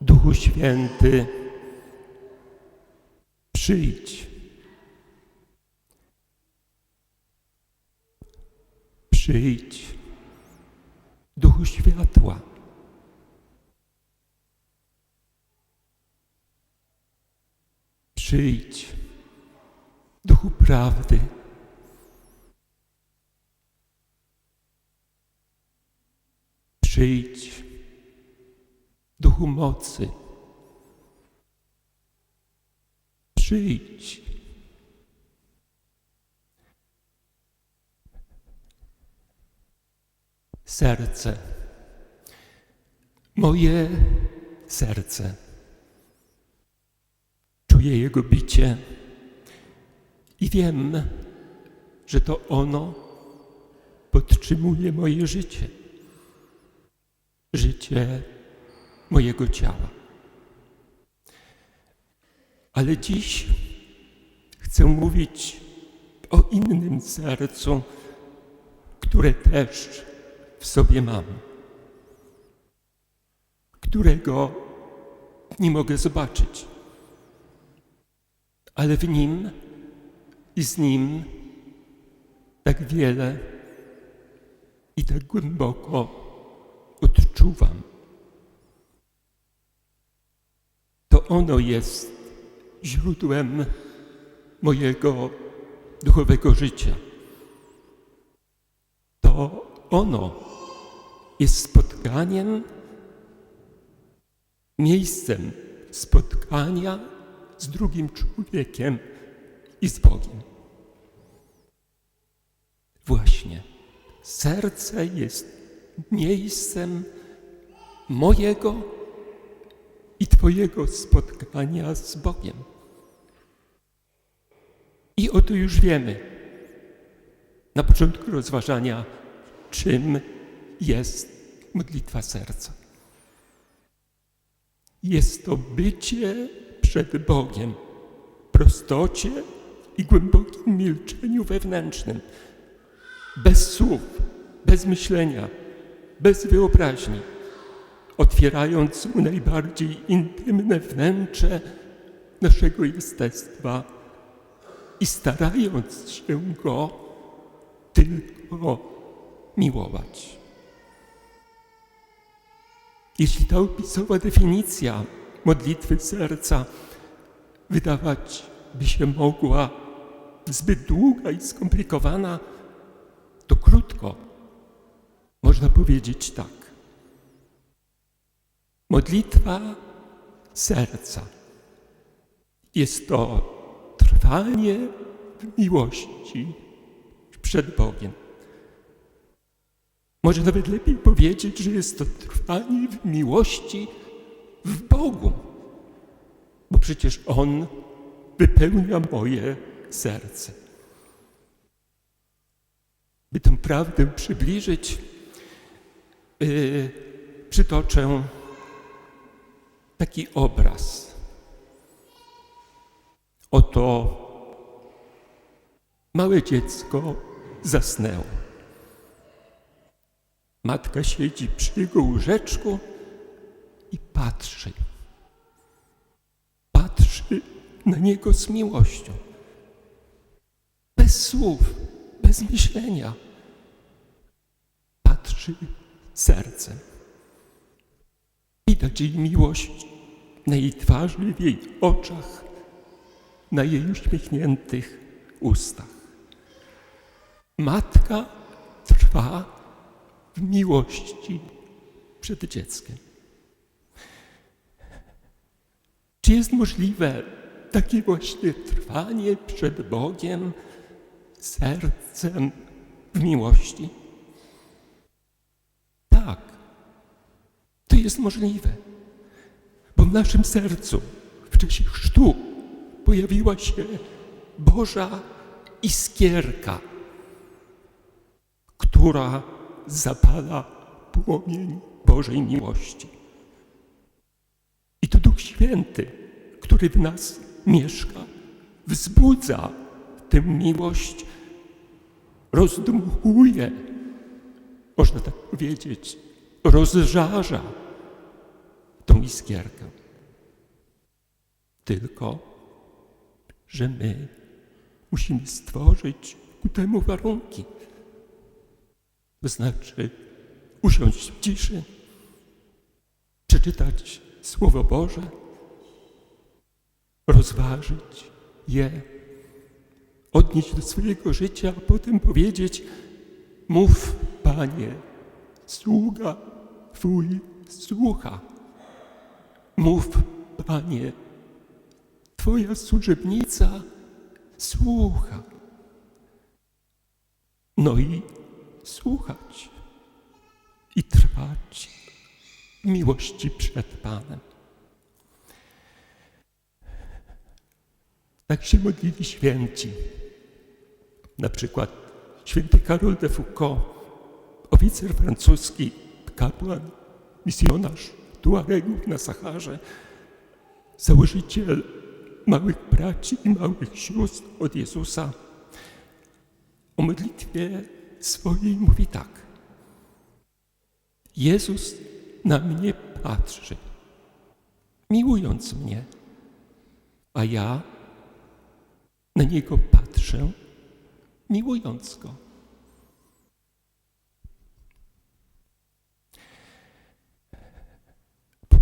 Duchu Święty, przyjdź. Przyjdź, Duchu Światła. Przyjdź, Duchu Prawdy. Przyjdź, Duchu Mocy. Przyjdź. Serce, moje serce. Czuję Jego bicie i wiem, że to ono podtrzymuje moje życie, życie mojego ciała. Ale dziś chcę mówić o innym sercu, które też w sobie mam, którego nie mogę zobaczyć, ale w nim i z nim tak wiele i tak głęboko odczuwam. Ono jest źródłem mojego duchowego życia. To ono jest spotkaniem, miejscem spotkania z drugim człowiekiem i z Bogiem. Właśnie, serce jest miejscem mojego i Twojego spotkania z Bogiem. I oto już wiemy na początku rozważania, czym jest modlitwa serca. Jest to bycie przed Bogiem, prostocie i głębokim milczeniu wewnętrznym, bez słów, bez myślenia, bez wyobraźni, otwierając mu najbardziej intymne wnętrze naszego jestestwa i starając się go tylko miłować. Jeśli ta opisowa definicja modlitwy serca wydawać by się mogła zbyt długa i skomplikowana, to krótko można powiedzieć tak. Modlitwa serca jest to trwanie w miłości przed Bogiem. Może nawet lepiej powiedzieć, że jest to trwanie w miłości w Bogu, bo przecież On wypełnia moje serce. By tę prawdę przybliżyć, yy, przytoczę taki obraz. Oto małe dziecko zasnęło. Matka siedzi przy jego łóżeczku i patrzy. Patrzy na niego z miłością. Bez słów, bez myślenia. Patrzy sercem. Widać jej miłość na jej twarzy, w jej oczach, na jej uśmiechniętych ustach. Matka trwa w miłości przed dzieckiem. Czy jest możliwe takie właśnie trwanie przed Bogiem sercem w miłości? Tak, to jest możliwe, bo w naszym sercu w czasie chrztu pojawiła się Boża iskierka, która zapala płomień Bożej miłości. I to Duch Święty, który w nas mieszka, wzbudza tę miłość, rozdmuchuje, można tak powiedzieć, rozżarza iskierkę. Tylko, że my musimy stworzyć ku temu warunki. To znaczy usiąść w ciszy, przeczytać Słowo Boże, rozważyć je, odnieść do swojego życia, a potem powiedzieć: Mów, Panie, sługa Twój słucha. Mów, Panie, Twoja służebnica słucha. No i słuchać i trwać miłości przed Panem. Tak się modlili święci. Na przykład święty Karol de Foucault, oficer francuski, kapłan, misjonarz Tuaregów na Saharze, założyciel małych braci i małych sióstr od Jezusa. O modlitwie swojej mówi tak. Jezus na mnie patrzy, miłując mnie, a ja na Niego patrzę, miłując Go.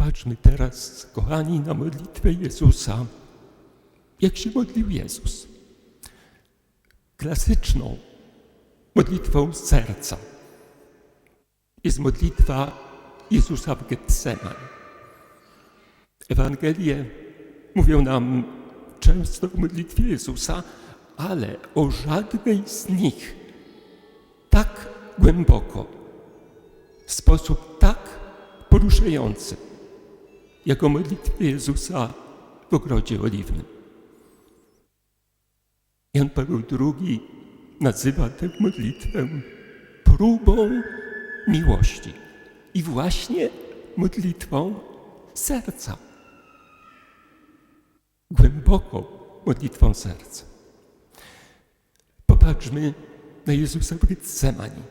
Popatrzmy teraz, kochani, na modlitwę Jezusa. Jak się modlił Jezus? Klasyczną modlitwą serca jest modlitwa Jezusa w Getsemanie. Ewangelie mówią nam często o modlitwie Jezusa, ale o żadnej z nich tak głęboko, w sposób tak poruszający, jak o modlitwie Jezusa w ogrodzie oliwnym. Jan Paweł II nazywa tę modlitwę próbą miłości i właśnie modlitwą serca. Głęboko modlitwą serca. Popatrzmy na Jezusa w Getsemani.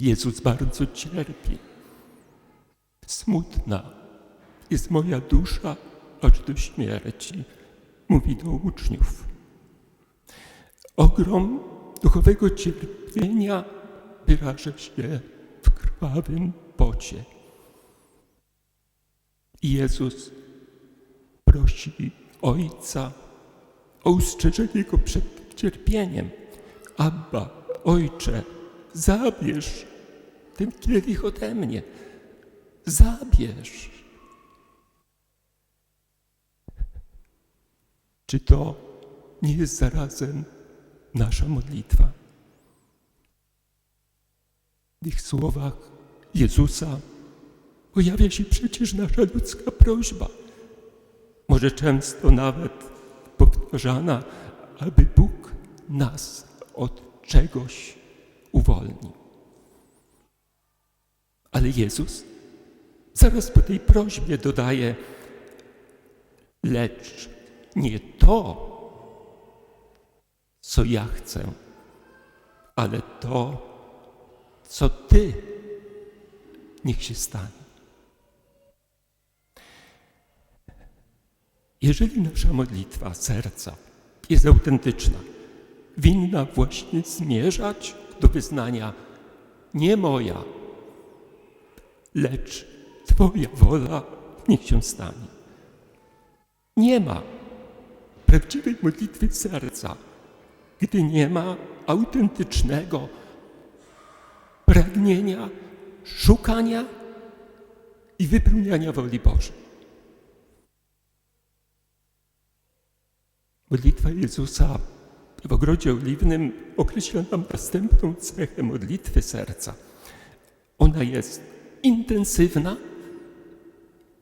Jezus bardzo cierpi. Smutna jest moja dusza aż do śmierci, mówi do uczniów. Ogrom duchowego cierpienia wyraża się w krwawym pocie. I Jezus prosi Ojca o ustrzeżenie Go przed cierpieniem. Abba, Ojcze, zabierz ten kielich ode mnie. Zabierz. Czy to nie jest zarazem nasza modlitwa? W tych słowach Jezusa pojawia się przecież nasza ludzka prośba, może często nawet powtarzana, aby Bóg nas od czegoś uwolnił. Ale Jezus zaraz po tej prośbie dodaje, lecz nie to, co ja chcę, ale to, co Ty niech się stanie. Jeżeli nasza modlitwa serca jest autentyczna, winna właśnie zmierzać do wyznania nie moja, lecz Twoja wola niech się stanie. Nie ma prawdziwej modlitwy serca, gdy nie ma autentycznego pragnienia, szukania i wypełniania woli Bożej. Modlitwa Jezusa w ogrodzie oliwnym określa nam następną cechę modlitwy serca. Ona jest intensywna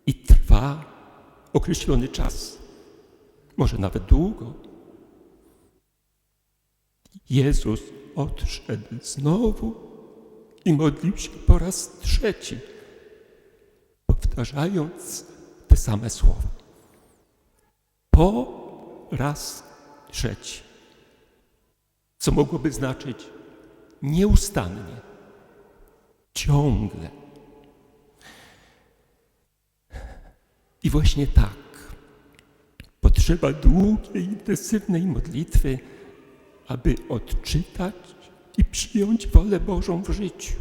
i trwa określony czas, może nawet długo. Jezus odszedł znowu i modlił się po raz trzeci, powtarzając te same słowa. Po raz trzeci, co mogłoby znaczyć nieustannie, ciągle. I właśnie tak potrzeba długiej, intensywnej modlitwy, aby odczytać i przyjąć wolę Bożą w życiu.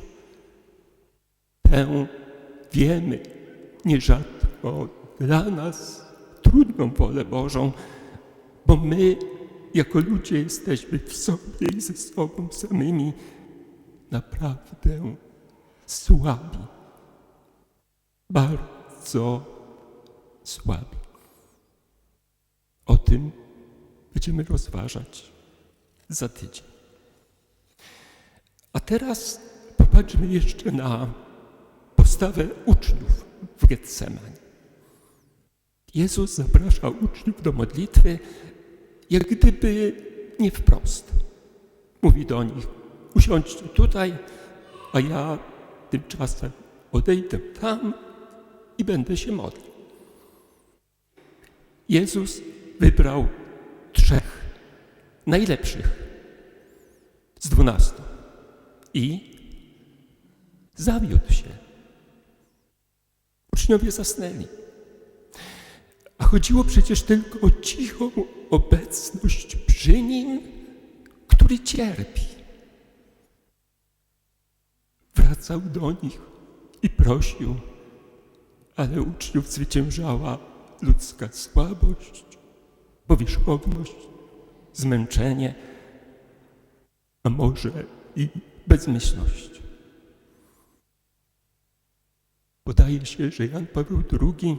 Tę wiemy nierzadko dla nas trudną wolę Bożą, bo my jako ludzie jesteśmy w sobie i ze sobą samymi naprawdę słabi. Bardzo słabi. Tym będziemy rozważać za tydzień. A teraz popatrzmy jeszcze na postawę uczniów w Getsemanie. Jezus zaprasza uczniów do modlitwy, jak gdyby nie wprost. Mówi do nich: usiądźcie tutaj, a ja tymczasem odejdę tam i będę się modlił. Jezus wybrał trzech najlepszych z dwunastu i zawiódł się. Uczniowie zasnęli. A chodziło przecież tylko o cichą obecność przy nim, który cierpi. Wracał do nich i prosił, ale uczniów zwyciężała ludzka słabość, powierzchowność, zmęczenie, a może i bezmyślność. Podaje się, że Jan Paweł II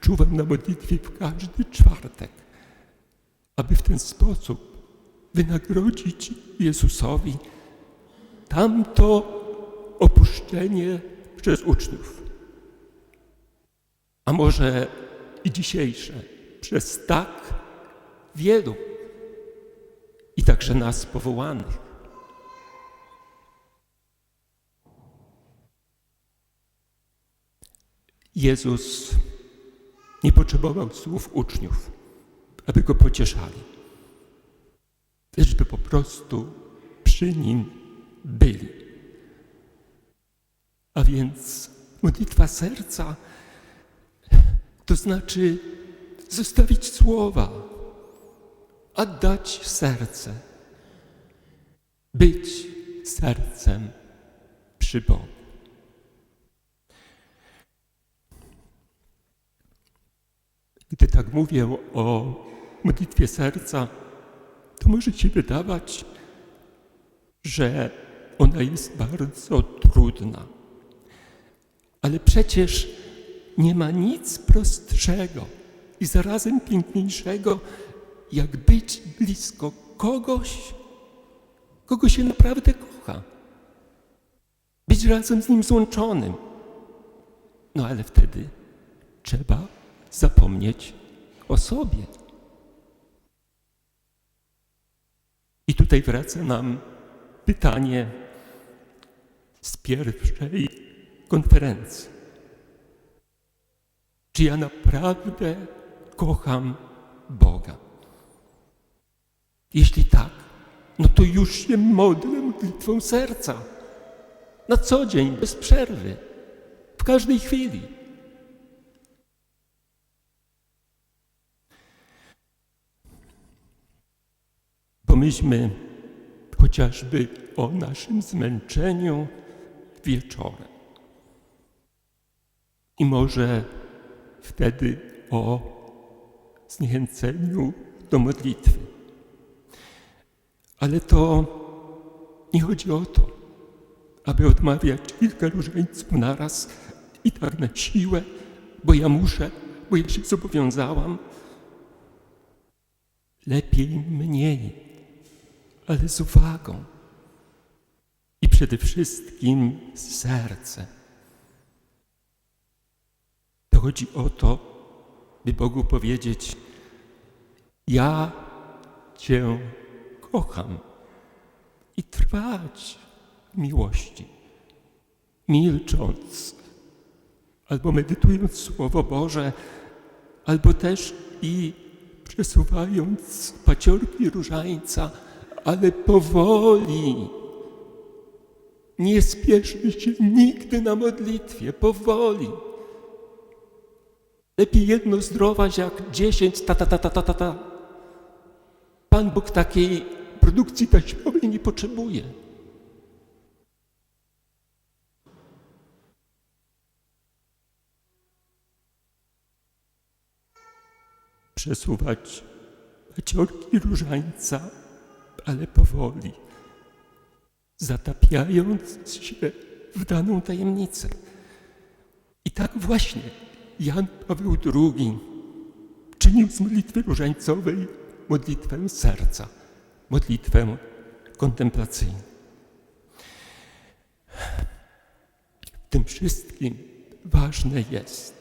czuwał na modlitwie w każdy czwartek, aby w ten sposób wynagrodzić Jezusowi tamto opuszczenie przez uczniów. A może i dzisiejsze przez tak wielu i także nas powołanych. Jezus nie potrzebował słów uczniów, aby go pocieszali, lecz by po prostu przy nim byli. A więc modlitwa serca to znaczy zostawić słowa, a dać serce, być sercem przy Bogu. Gdy tak mówię o modlitwie serca, to może się wydawać, że ona jest bardzo trudna. Ale przecież nie ma nic prostszego i zarazem piękniejszego, jak być blisko kogoś, kogo się naprawdę kocha. Być razem z nim złączonym. No ale wtedy trzeba zapomnieć o sobie. I tutaj wraca nam pytanie z pierwszej konferencji. Czy ja naprawdę kocham Boga? Jeśli tak, no to już się modlę modlitwą serca. Na co dzień, bez przerwy, w każdej chwili. Pomyślmy chociażby o naszym zmęczeniu wieczorem. I może wtedy o zniechęceniu do modlitwy. Ale to nie chodzi o to, aby odmawiać kilka różańców naraz i tak na siłę, bo ja muszę, bo ja się zobowiązałam. Lepiej mniej ale z uwagą i przede wszystkim z sercem. To chodzi o to, by Bogu powiedzieć: Ja Cię kocham i trwać w miłości, milcząc albo medytując Słowo Boże, albo też i przesuwając paciorki różańca ale powoli. Nie spieszmy się nigdy na modlitwie, powoli. Lepiej jedno zdrować jak dziesięć ta ta ta ta ta ta. ta. Pan Bóg takiej produkcji taśmowej nie potrzebuje. Przesuwać maciorki różańca, ale powoli, zatapiając się w daną tajemnicę. I tak właśnie Jan Paweł II czynił z modlitwy różańcowej modlitwę serca, modlitwę kontemplacyjną. W tym wszystkim ważne jest,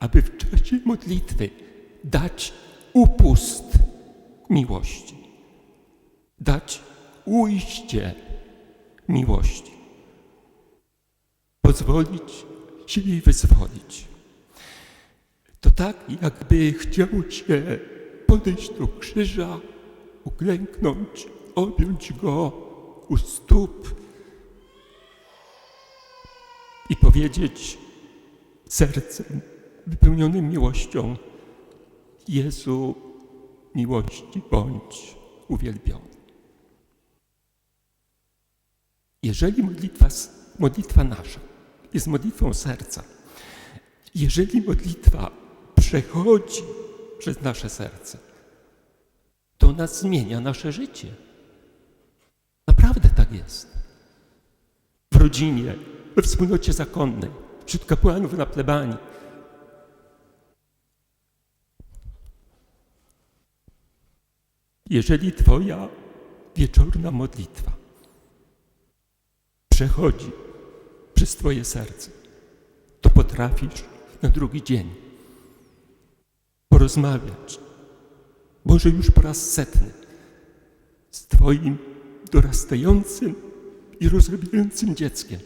aby w czasie modlitwy dać upust miłości, dać ujście miłości, pozwolić się jej wyzwolić. To tak, jakby chciało się podejść do krzyża, uklęknąć, objąć go u stóp i powiedzieć sercem wypełnionym miłością: Jezu, miłości bądź uwielbiony. Jeżeli modlitwa, modlitwa nasza jest modlitwą serca, jeżeli modlitwa przechodzi przez nasze serce, to ona zmienia nasze życie. Naprawdę tak jest. W rodzinie, we wspólnocie zakonnej, wśród kapłanów na plebanii. Jeżeli Twoja wieczorna modlitwa przechodzi przez Twoje serce, to potrafisz na drugi dzień porozmawiać, może już po raz setny, z Twoim dorastającym i rozrabiającym dzieckiem,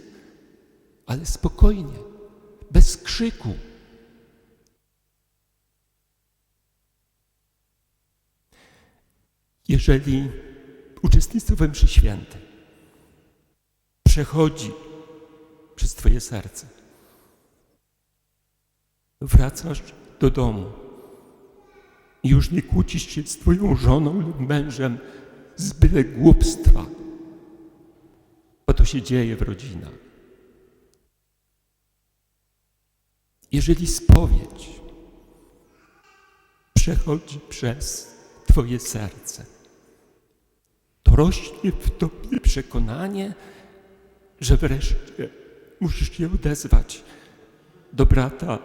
ale spokojnie, bez krzyku. Jeżeli uczestnictwo we mszy świętej przechodzi przez Twoje serce, wracasz do domu i już nie kłócisz się z Twoją żoną lub mężem z byle głupstwa, bo to się dzieje w rodzinach. Jeżeli spowiedź przechodzi przez Twoje serce, to rośnie w Tobie przekonanie, że wreszcie musisz się odezwać do brata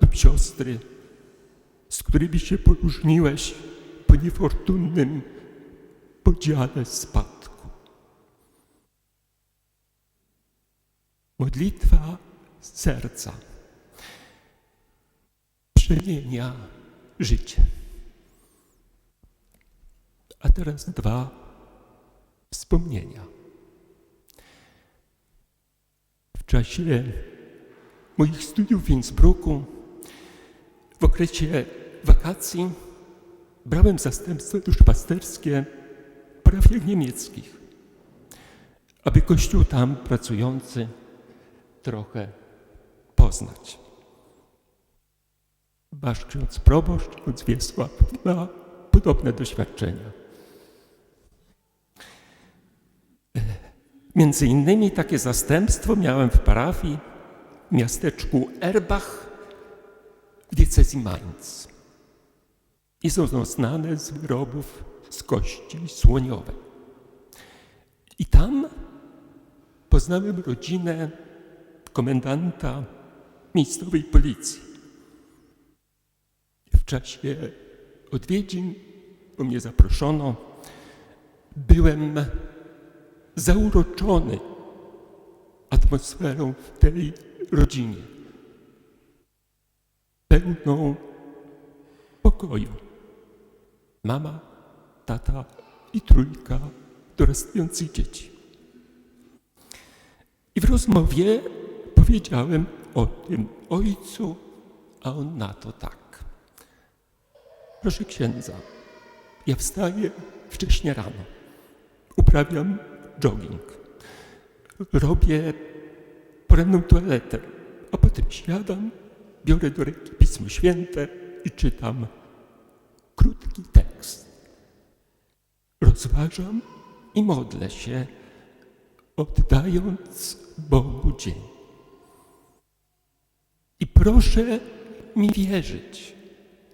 lub siostry, z którymi się poróżniłeś po niefortunnym podziale spadku. Modlitwa serca przemienia życie. A teraz dwa wspomnienia. W czasie moich studiów w Innsbrucku w okresie wakacji brałem zastępstwo duszpasterskie parafiach niemieckich, aby Kościół tam pracujący trochę poznać. Wasz ksiądz proboszcz, ksiądz Wiesław ma podobne doświadczenia. Między innymi takie zastępstwo miałem w parafii w miasteczku Erbach diecezji Mainz. I są znane z wyrobów z kości słoniowej. I tam poznałem rodzinę komendanta miejscowej policji. W czasie odwiedzin, bo mnie zaproszono, byłem zauroczony atmosferą w tej rodzinie, pełną pokoju. Mama, tata i trójka dorastających dzieci. I w rozmowie powiedziałem o tym ojcu, a on na to tak. Proszę księdza, ja wstaję wcześnie rano, uprawiam jogging, robię poranną toaletę, a potem siadam biorę do ręki Pismo Święte i czytam krótki tekst. Rozważam i modlę się, oddając Bogu dzień. I proszę mi wierzyć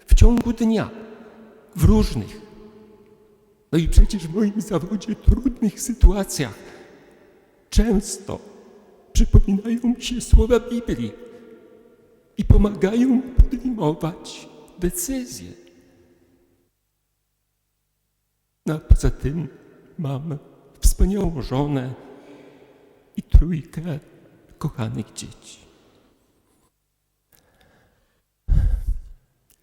w ciągu dnia, w różnych, no i przecież w moim zawodzie trudnych sytuacjach często przypominają mi się słowa Biblii i pomagają podejmować decyzje. No a poza tym mam wspaniałą żonę i trójkę kochanych dzieci.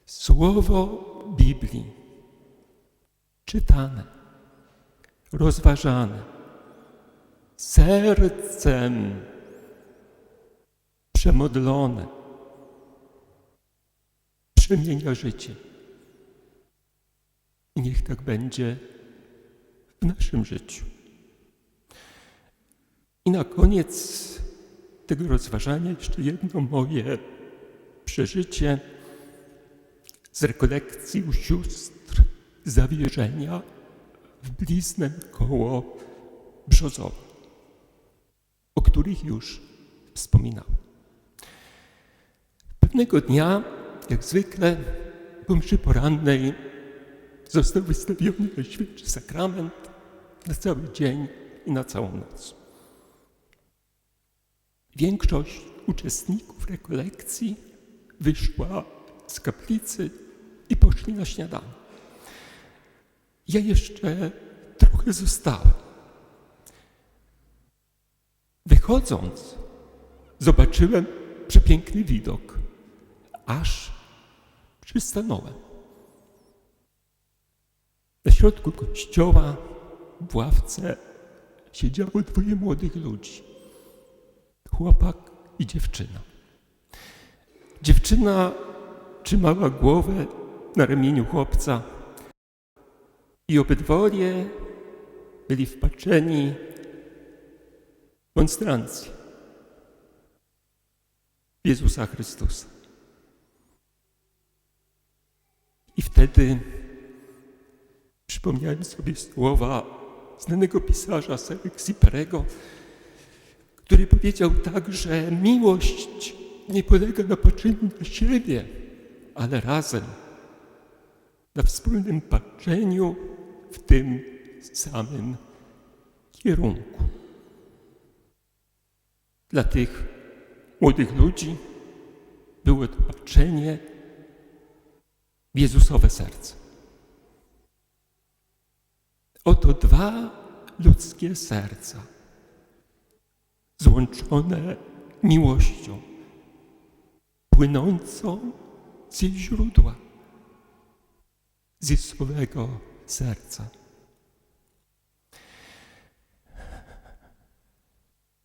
Słowo Biblii czytane, rozważane, sercem przemodlone, przemienia życie. I niech tak będzie w naszym życiu. I na koniec tego rozważania jeszcze jedno moje przeżycie z rekolekcji u sióstr zawierzenia w bliznę koło Brzozowa, o których już wspominałem. Pewnego dnia, jak zwykle, po mszy porannej został wystawiony na święty sakrament na cały dzień i na całą noc. Większość uczestników rekolekcji wyszła z kaplicy i poszli na śniadanie. Ja jeszcze trochę zostałem. Wychodząc, zobaczyłem przepiękny widok, aż przystanąłem. Na środku kościoła w ławce siedziało dwoje młodych ludzi. Chłopak i dziewczyna. Dziewczyna trzymała głowę na ramieniu chłopca i obydwoje byli wpatrzeni w monstrancję Jezusa Chrystusa. I wtedy przypomniałem sobie słowa znanego pisarza Seleksiperego, który powiedział tak, że miłość nie polega na patrzeniu na siebie, ale razem na wspólnym patrzeniu w tym samym kierunku. Dla tych młodych ludzi było to patrzenie Jezusowe serce. Oto dwa ludzkie serca, złączone miłością, płynącą z jej źródła, z Jezusowego serca.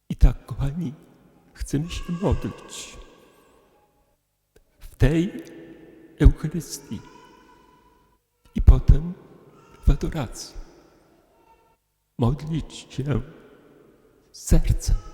I tak, kochani, chcemy się modlić w tej Eucharystii i potem w adoracji. Modlić się sercem